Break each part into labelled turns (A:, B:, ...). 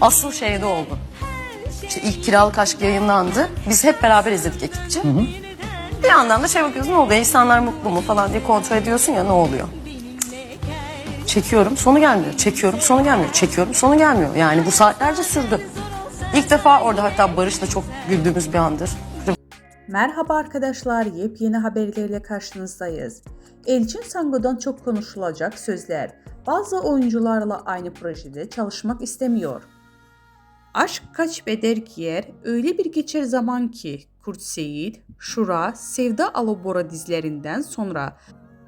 A: Asıl şeyde oldu. İşte ilk kiralık aşk yayınlandı. Biz hep beraber izledik ekipçe. Bir yandan da şey bakıyorsun ne oluyor? İnsanlar mutlu mu falan diye kontrol ediyorsun ya ne oluyor? Çekiyorum sonu gelmiyor. Çekiyorum sonu gelmiyor. Çekiyorum sonu gelmiyor. Yani bu saatlerce sürdü. İlk defa orada hatta Barış'la çok güldüğümüz bir andır.
B: Merhaba arkadaşlar, yepyeni haberlerle karşınızdayız. Elçin Sango'dan çok konuşulacak sözler. Bazı oyuncularla aynı projede çalışmak istemiyor. Aşk kaç beder giyer, öyle bir geçer zaman ki Kurt Seyit, Şura, Sevda Alobora dizilerinden sonra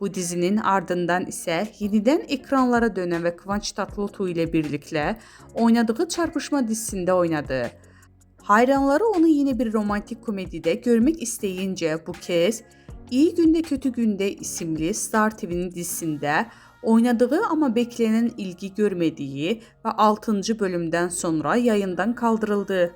B: Bu dizinin ardından ise yeniden ekranlara dönen ve Kıvanç Tatlıtuğ ile birlikte oynadığı Çarpışma dizisinde oynadı. Hayranları onu yine bir romantik komedide görmek isteyince bu kez İyi Günde Kötü Günde isimli Star TV'nin dizisinde oynadığı ama beklenen ilgi görmediği ve 6. bölümden sonra yayından kaldırıldı.